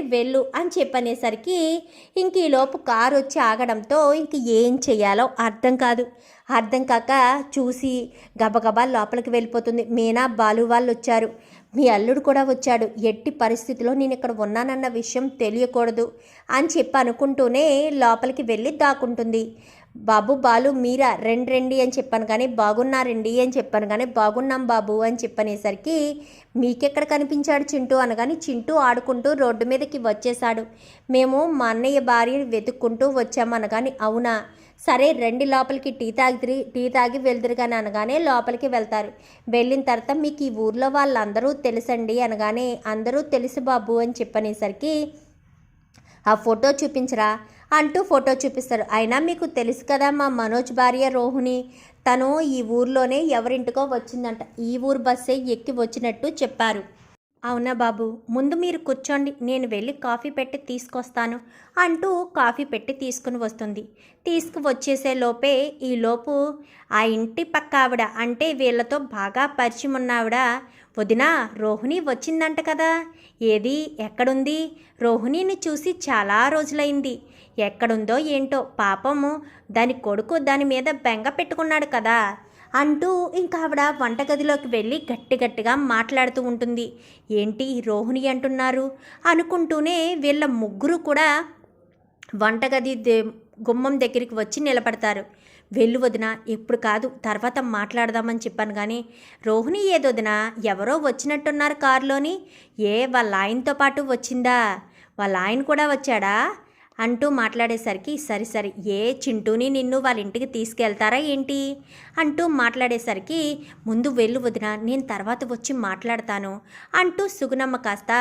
వెళ్ళు అని చెప్పనేసరికి ఇంక ఈలోపు కారు వచ్చి ఆగడంతో ఇంక ఏం చేయాలో అర్థం కాదు. అర్థం కాక చూసి గబగబా లోపలికి వెళ్ళిపోతుంది. మీనా బాలు వాళ్ళు వచ్చారు. మీ అల్లుడు కూడా వచ్చాడు. ఎట్టి పరిస్థితిలో నేను ఇక్కడ ఉన్నానన్న విషయం తెలియకూడదు అని చెప్పి అనుకుంటూనే లోపలికి వెళ్ళి దాక్కుంటుంది. బాబు బాలు మీరా రెండు రండి అని చెప్పాను కానీ బాగున్నారండి అని చెప్పాను కానీ బాగున్నాం బాబు అని చెప్పనేసరికి మీకెక్కడ కనిపించాడు చింటూ అనగాని చింటూ ఆడుకుంటూ రోడ్డు మీదకి వచ్చేశాడు. మేము మా అన్నయ్య భార్యని వెతుక్కుంటూ వచ్చాము అనగాని అవునా? సరే రండి లోపలికి టీ తాగి టీ తాగి వెళ్తురు కానీ అనగానే లోపలికి వెళ్తారు. వెళ్ళిన తర్వాత మీకు ఈ ఊర్లో వాళ్ళందరూ తెలుసండి అనగానే అందరూ తెలుసు బాబు అని చెప్పనేసరికి ఆ ఫోటో చూపించరా అంటూ ఫోటో చూపిస్తారు. అయినా మీకు తెలుసు కదా మా మనోజ్ భార్య రోహిణి తను ఈ ఊర్లోనే ఎవరింటికో వచ్చిందంట. ఈ ఊరు బస్సే ఎక్కి వచ్చినట్టు చెప్పారు. అవునా బాబు? ముందు మీరు కూర్చోండి నేను వెళ్ళి కాఫీ పెట్టి తీసుకొస్తాను అంటూ కాఫీ పెట్టి తీసుకుని వస్తుంది. తీసుకువచ్చేసే లోపే ఈలోపు ఆ ఇంటి పక్క ఆవిడ అంటే వీళ్ళతో బాగా పరిచయం ఉన్న ఆవిడ వదినా రోహిణి వచ్చిందంట కదా. ఏది? ఎక్కడుంది? రోహిణిని చూసి చాలా రోజులైంది. ఎక్కడుందో ఏంటో పాపము దాని కొడుకు దాని మీద బెంగ పెట్టుకున్నాడు కదా. అంటూ ఇంకా ఆవిడ వంటగదిలోకి వెళ్ళి గట్టి గట్టిగా మాట్లాడుతూ ఉంటుంది. ఏంటి రోహిణి అంటున్నారు? అనుకుంటూనే వీళ్ళ ముగ్గురు కూడా వంటగది దే- గుమ్మం దగ్గరికి వచ్చి నిలబడతారు. వెళ్ళు వదిన ఇప్పుడు కాదు తర్వాత మాట్లాడదామని చెప్పాను కానీ రోహిణి ఏదొదిన ఎవరో వచ్చినట్టున్నారు కారులోని. ఏ వాళ్ళ ఆయనతో పాటు వచ్చిందా? వాళ్ళ ఆయన కూడా వచ్చాడా? అంటూ మాట్లాడేసరికి సరి సరి ఏ చింటూని నిన్ను వాళ్ళ ఇంటికి తీసుకెళ్తారా ఏంటి? అంటూ మాట్లాడేసరికి ముందు వెళ్ళు వదిన నేను తర్వాత వచ్చి మాట్లాడతాను అంటూ సుగుణమ్మ కాస్త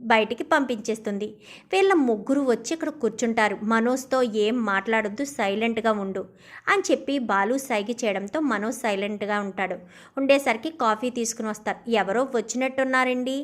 బయటికి పంపించేస్తుంది. వీళ్ళ ముగ్గురు వచ్చి ఇక్కడ కూర్చుంటారు. మనోజ్తో ఏం మాట్లాడొద్దు సైలెంట్గా ఉండు అని చెప్పి బాలు సైగి చేయడంతో మనోజ్ సైలెంట్గా ఉంటాడు. ఉండేసరికి కాఫీ తీసుకుని వస్తారు. ఎవరో వచ్చినట్టున్నారండి?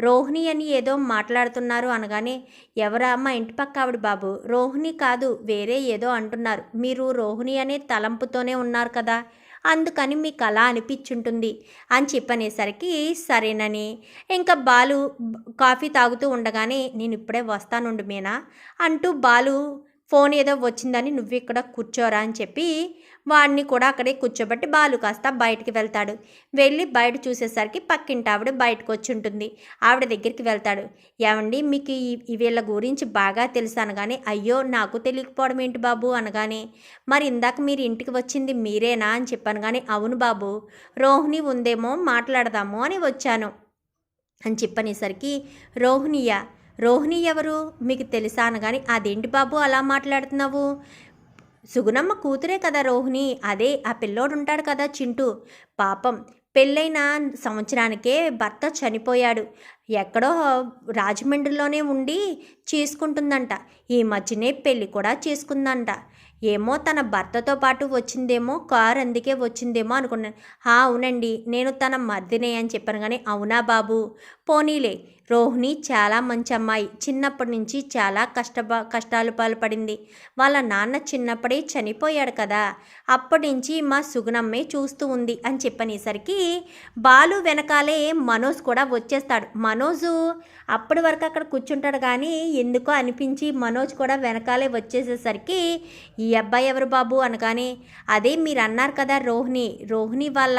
రోహిణి అని ఏదో మాట్లాడుతున్నారు అనగానే ఎవరా మా ఇంటి పక్క ఆవిడ బాబు? రోహిణి కాదు వేరే ఏదో అంటున్నారు. మీరు రోహిణి అనే తలంపుతోనే ఉన్నారు కదా? అందుకని మీకు అలా అనిపించుంటుంది అని చెప్పనేసరికి సరేనని. ఇంకా బాలు కాఫీ తాగుతూ ఉండగానే నేను ఇప్పుడే వస్తానుండు మీనా అంటూ బాలు ఫోన్ ఏదో వచ్చిందని నువ్వు ఇక్కడ కూర్చోరా అని చెప్పి వాడిని కూడా అక్కడే కూర్చోబెట్టి బాలు కాస్త బయటికి వెళ్తాడు. వెళ్ళి బయట చూసేసరికి పక్కింటి ఆవిడ బయటకు వచ్చి ఉంటుంది. ఆవిడ దగ్గరికి వెళ్తాడు. ఏమండి మీకు ఈ వీళ్ళ గురించి బాగా తెలుసు అనగానే అయ్యో నాకు తెలియకపోవడం ఏంటి బాబు అనగానే మరి ఇందాక మీరు ఇంటికి వచ్చింది మీరేనా అని చెప్పాను కానీ అవును బాబు రోహిణి ఉందేమో మాట్లాడదాము అని వచ్చాను అని చెప్పనేసరికి రోహిణియా రోహిణి ఎవరు? మీకు తెలుసా అనగాని అదేంటి బాబు అలా మాట్లాడుతున్నావు? సుగుణమ్మ కూతురే కదా రోహిణి. అదే ఆ పిల్లోడు ఉంటాడు కదా చింటూ. పాపం పెళ్ళైన సంవత్సరానికే భర్త చనిపోయాడు. ఎక్కడో రాజమండ్రిలోనే ఉండి చేసుకుంటుందంట. ఈ మధ్యనే పెళ్ళి కూడా చేసుకుందంట. ఏమో తన భర్తతో పాటు వచ్చిందేమో కారు అందుకే వచ్చిందేమో అనుకున్నాను. అవునండి నేను తన మర్దినే అని చెప్పాను కానీ అవునా బాబు? పోనీలే రోహిణి చాలా మంచి అమ్మాయి చిన్నప్పటి నుంచి చాలా కష్ట కష్టాలు పాల్పడింది. వాళ్ళ నాన్న చిన్నప్పుడే చనిపోయాడు కదా. అప్పటి నుంచి మా సుగుణమ్మే చూస్తూ ఉంది అని చెప్పనేసరికి బాలు వెనకాలే మనోజ్ కూడా వచ్చేస్తాడు. మనోజు అప్పటి వరకు అక్కడ కూర్చుంటాడు కానీ ఎందుకో అనిపించి మనోజ్ కూడా వెనకాలే వచ్చేసేసరికి ఈ అబ్బాయి ఎవరు బాబు అనగానే అదే మీరు అన్నారు కదా రోహిణి. రోహిణి వాళ్ళ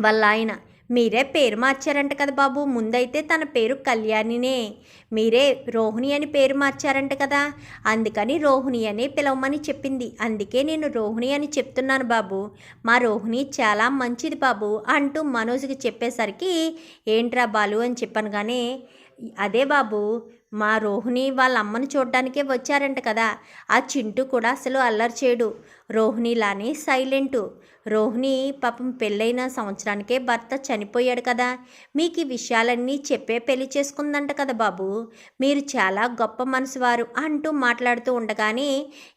వాళ్ళ ఆయన. మీరే పేరు మార్చారంట కదా బాబు. ముందైతే తన పేరు కళ్యాణినే. మీరే రోహిణి అని పేరు మార్చారంట కదా. అందుకని రోహిణి అనే పిలవమని చెప్పింది. అందుకే నేను రోహిణి అని చెప్తున్నాను బాబు. మా రోహిణి చాలా మంచిది బాబు అంటూ మనోజ్కి చెప్పేసరికి ఏంట్రా బాలు అని చెప్పాను కానీ అదే బాబు మా రోహిణి వాళ్ళ అమ్మని చూడడానికే వచ్చారంట కదా. ఆ చింటూ కూడా అసలు అల్లరి చేయడు. రోహిణిలానే సైలెంటు. రోహిణి పాపం పెళ్ళైన సంవత్సరానికే భర్త చనిపోయాడు కదా. మీకు ఈ విషయాలన్నీ చెప్పే పెళ్ళి చేసుకుందంట కదా బాబు. మీరు చాలా గొప్ప మనసువారు అంటూ మాట్లాడుతూ ఉండగానే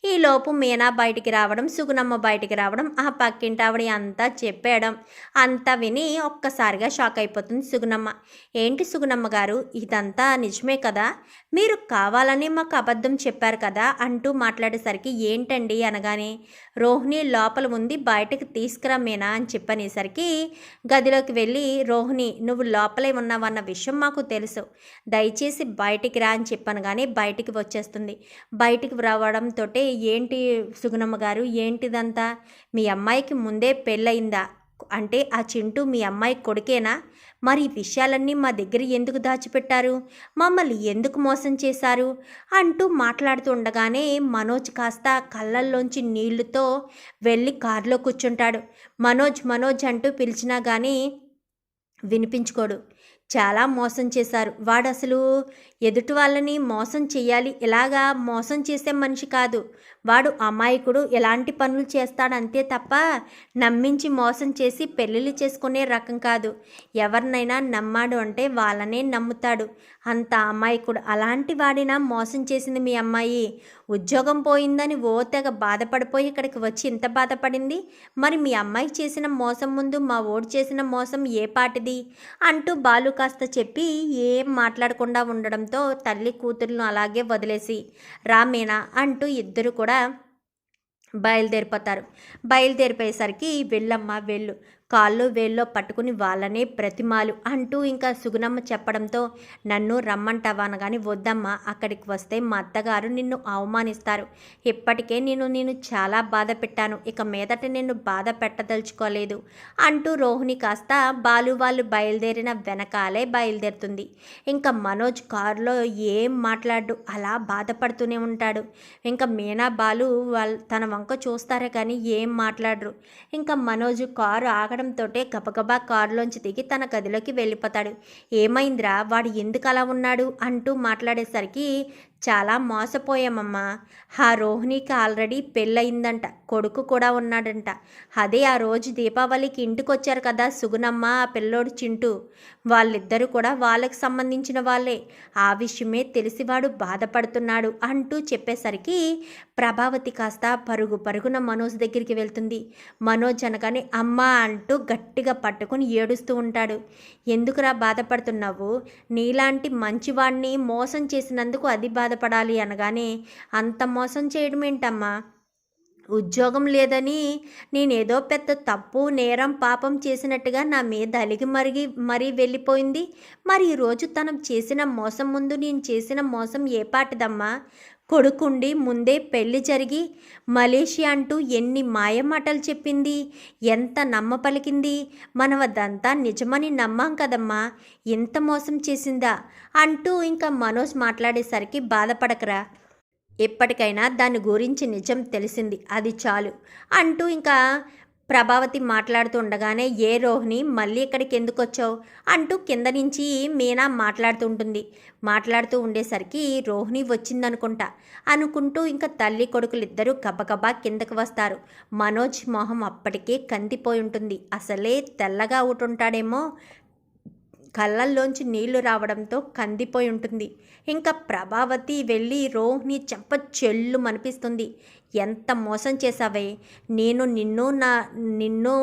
ఈలోపు మీనా బయటికి రావడం సుగుణమ్మ బయటికి రావడం ఆ పక్కింటి ఆవిడ అంతా చెప్పేయడం అంతా విని ఒక్కసారిగా షాక్ అయిపోతుంది సుగుణమ్మ. ఏంటి సుగుణమ్మ గారు ఇదంతా నిజమే కదా? మీరు కావాలని మాకు అబద్ధం చెప్పారు కదా అంటూ మాట్లాడేసరికి ఏంటండి అనగానే రోహిణి లోపల ఉంది బయటకు తీసుకురమ్మేనా అని చెప్పనేసరికి గదిలోకి వెళ్ళి రోహిణి నువ్వు లోపలే ఉన్నావన్న విషయం మాకు తెలుసు. దయచేసి బయటికి రా అని చెప్పాను కానీ బయటికి వచ్చేస్తుంది. బయటికి రావడంతో ఏంటి సుగుణమ్మ గారు ఏంటిదంతా? మీ అమ్మాయికి ముందే పెళ్ళయిందా? అంటే ఆ చింటూ మీ అమ్మాయి కొడుకేనా? మరి ఈ విషయాలన్నీ మా దగ్గర ఎందుకు దాచిపెట్టారు? మమ్మల్ని ఎందుకు మోసం చేశారు? అంటూ మాట్లాడుతూ ఉండగానే మనోజ్ కాస్త కళ్ళల్లోంచి నీళ్ళతో వెళ్ళి కారులో కూర్చుంటాడు. మనోజ్ మనోజ్ అంటూ పిలిచినా కానీ వినిపించుకోడు. చాలా మోసం చేశారు. వాడు అసలు ఎదుటి వాళ్ళని మోసం చేయాలి ఇలాగా మోసం చేసే మనిషి కాదు. వాడు అమాయకుడు. ఎలాంటి పనులు చేస్తాడు అంతే తప్ప నమ్మించి మోసం చేసి పెళ్ళిళ్ళు చేసుకునే రకం కాదు. ఎవరినైనా నమ్మాడు అంటే వాళ్ళనే నమ్ముతాడు. అంత అమాయకుడు. అలాంటి వాడినా మోసం చేసింది మీ అమ్మాయి. ఉద్యోగం పోయిందని ఓ తెగ బాధపడిపోయి ఇక్కడికి వచ్చి ఇంత బాధపడింది? మరి మీ అమ్మాయి చేసిన మోసం ముందు మా ఓడి చేసిన మోసం ఏ పాటిది? అంటూ బాలు కాస్త చెప్పి ఏం మాట్లాడకుండా ఉండడంతో తల్లి కూతురును అలాగే వదిలేసి రామేనా అంటూ ఇద్దరు కూడా బయలుదేరిపోతారు. బయలుదేరిపోయేసరికి వెళ్ళమ్మ వెళ్ళు. కాళ్ళు వేల్లో పట్టుకుని వాళ్ళనే ప్రతిమాలు అంటూ ఇంకా సుగుణమ్మ చెప్పడంతో నన్ను రమ్మంటావా అనగాని వద్దమ్మా అక్కడికి వస్తే మా అత్తగారు నిన్ను అవమానిస్తారు. ఇప్పటికే నేను నేను చాలా బాధ పెట్టాను. ఇక మీదట నిన్ను బాధ పెట్టదలుచుకోలేదు అంటూ రోహిణి కాస్త బాలు వాళ్ళు బయలుదేరిన వెనకాలే బయలుదేరుతుంది. ఇంకా మనోజ్ కారులో ఏం మాట్లాడు అలా బాధపడుతూనే ఉంటాడు. ఇంకా మీనా బాలు వాళ్ళ తన వంక చూస్తారే కానీ ఏం మాట్లాడరు. ఇంకా మనోజ్ కారు ఆగడంతో గబగబా కారులోంచి దిగి తన గదిలోకి వెళ్ళిపోతాడు. ఏమైందిరా? వాడు ఎందుకు అలా ఉన్నాడు? అంటూ మాట్లాడేసరికి చాలా మోసపోయామమ్మా. ఆ రోహిణికి ఆల్రెడీ పెళ్ళయిందంట కొడుకు కూడా ఉన్నాడంట. అదే ఆ రోజు దీపావళికి ఇంటికి వచ్చారు కదా సుగుణమ్మ ఆ పిల్లోడు చింటూ. వాళ్ళిద్దరూ కూడా వాళ్ళకి సంబంధించిన వాళ్ళే. ఆ విషయమే తెలిసివాడు బాధపడుతున్నాడు అంటూ చెప్పేసరికి ప్రభావతి కాస్త పరుగు పరుగున మనోజ్ దగ్గరికి వెళ్తుంది. మనోజ్ అనగానే అమ్మ అంటూ గట్టిగా పట్టుకుని ఏడుస్తూ ఉంటాడు. ఎందుకురా బాధపడుతున్నావు? నీలాంటి మంచివాణ్ణి మోసం చేసినందుకు అది బాధపడాలి అనగానే అంత మోసం చేయడం ఏంటమ్మా? ఉద్యోగం లేదని నేనేదో పెద్ద తప్పు నేరం పాపం చేసినట్టుగా నా మీద అలిగి మరిగి మరీ వెళ్ళిపోయింది. మరి ఈరోజు తను చేసిన మోసం ముందు నేను చేసిన మోసం ఏ పాటిదమ్మా? కొడుకుండి ముందే పెళ్ళి జరిగి మలేషియా అంటూ ఎన్ని మాయమాటలు చెప్పింది? ఎంత నమ్మ పలికింది? మనం అదంతా నిజమని నమ్మాం కదమ్మా. ఇంత మోసం చేసిందా? అంటూ ఇంకా మనోజ్ మాట్లాడేసరికి బాధపడకరా. ఎప్పటికైనా దాని గురించి నిజం తెలిసింది. అది చాలు అంటూ ఇంకా ప్రభావతి మాట్లాడుతూ ఉండగానే ఏ రోహిణి మళ్ళీ ఇక్కడికి ఎందుకు వచ్చావు అంటూ కింద నుంచి మీనా మాట్లాడుతూ ఉంటుంది మాట్లాడుతూ ఉండేసరికి రోహిణి వచ్చిందనుకుంటా. అనుకుంటూ ఇంకా తల్లి కొడుకులు ఇద్దరూ గబగబా కిందకు వస్తారు. మనోజ్ మొహం అప్పటికే కందిపోయి ఉంటుంది. అసలే తెల్లగా ఉంటుంటాడేమో కళ్ళల్లోంచి నీళ్ళు రావడంతో కందిపోయి ఉంటుంది. ఇంకా ప్రభావతి వెళ్ళి రోహిణి చెంప చెల్లు మనిపిస్తుంది ఎంత మోసం చేశావే? నేను నిన్ను నా నిన్ను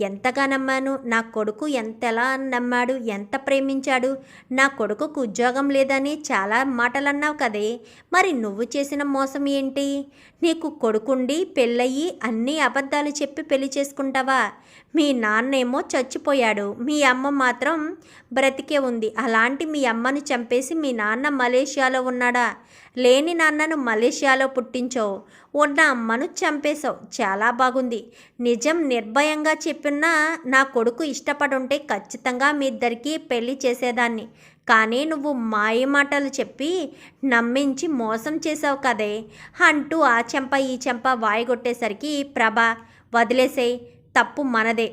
ఎంతగా నమ్మాను? నా కొడుకు ఎంతలా నమ్మాడు? ఎంత ప్రేమించాడు? నా కొడుకుకు ఉద్యోగం లేదని చాలా మాటలు అన్నావు కదే. మరి నువ్వు చేసిన మోసం ఏంటి? నీకు కొడుకుండి పెళ్ళయి అన్ని అబద్ధాలు చెప్పి పెళ్ళి చేసుకుంటావా? మీ నాన్నేమో చచ్చిపోయాడు. మీ అమ్మ మాత్రం బ్రతికే ఉంది. అలాంటి మీ అమ్మను చంపేసి మీ నాన్న మలేషియాలో ఉన్నాడా? లేని నాన్నను మలేషియాలో పుట్టించావు ఉన్న అమ్మను చంపేశావు. చాలా బాగుంది. నిజం నిర్భయంగా చెప్పినా నా కొడుకు ఇష్టపడుంటే ఖచ్చితంగా మీ ఇద్దరికీ పెళ్ళి చేసేదాన్ని. కానీ నువ్వు మాయ మాటలు చెప్పి నమ్మించి మోసం చేసావు కదే అంటూ ఆ చెంప ఈ చెంప వాయగొట్టేసరికి ప్రభ వదిలేసేయ్. తప్పు మనదే.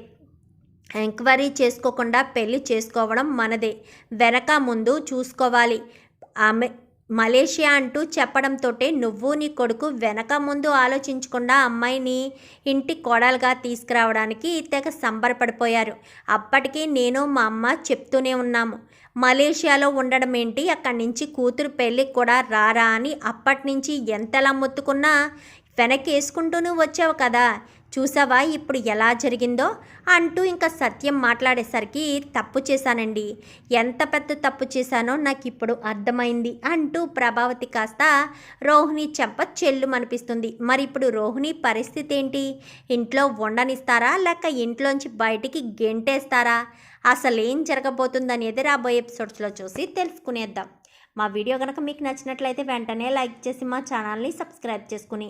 ఎంక్వైరీ చేసుకోకుండా పెళ్ళి చేసుకోవడం మనదే. వెనక ముందు చూసుకోవాలి. ఆమె మలేషియా అంటూ చెప్పడంతో నువ్వు నీ కొడుకు వెనక ముందు ఆలోచించకుండా అమ్మాయిని ఇంటి కోడలుగా తీసుకురావడానికి తెగ సంబరపడిపోయారు. అప్పటికి నేను మా అమ్మ చెప్తూనే ఉన్నాము. మలేషియాలో ఉండడం ఏంటి? అక్కడి నుంచి కూతురు పెళ్ళికి కూడా రారా అని అప్పటి నుంచి ఎంతలా మొత్తుకున్నా వెనక్కి వేసుకుంటూనూ వచ్చావు కదా. చూసావా ఇప్పుడు ఎలా జరిగిందో? అంటూ ఇంకా సత్యం మాట్లాడేసరికి తప్పు చేశానండి. ఎంత పెద్ద తప్పు చేశానో నాకు ఇప్పుడు అర్థమైంది అంటూ ప్రభావతి కాస్త రోహిణి చెంప చెల్లు అనిపిస్తుంది మరి ఇప్పుడు రోహిణి పరిస్థితి ఏంటి ఇంట్లో ఉండనిస్తారా? లేక ఇంట్లోంచి బయటికి గెంటేస్తారా? అసలు ఏం జరగబోతుందనేది రాబోయే ఎపిసోడ్స్లో చూసి తెలుసుకునేద్దాం. మా వీడియో కనుక మీకు నచ్చినట్లయితే వెంటనే లైక్ చేసి మా ఛానల్ని సబ్స్క్రైబ్ చేసుకుని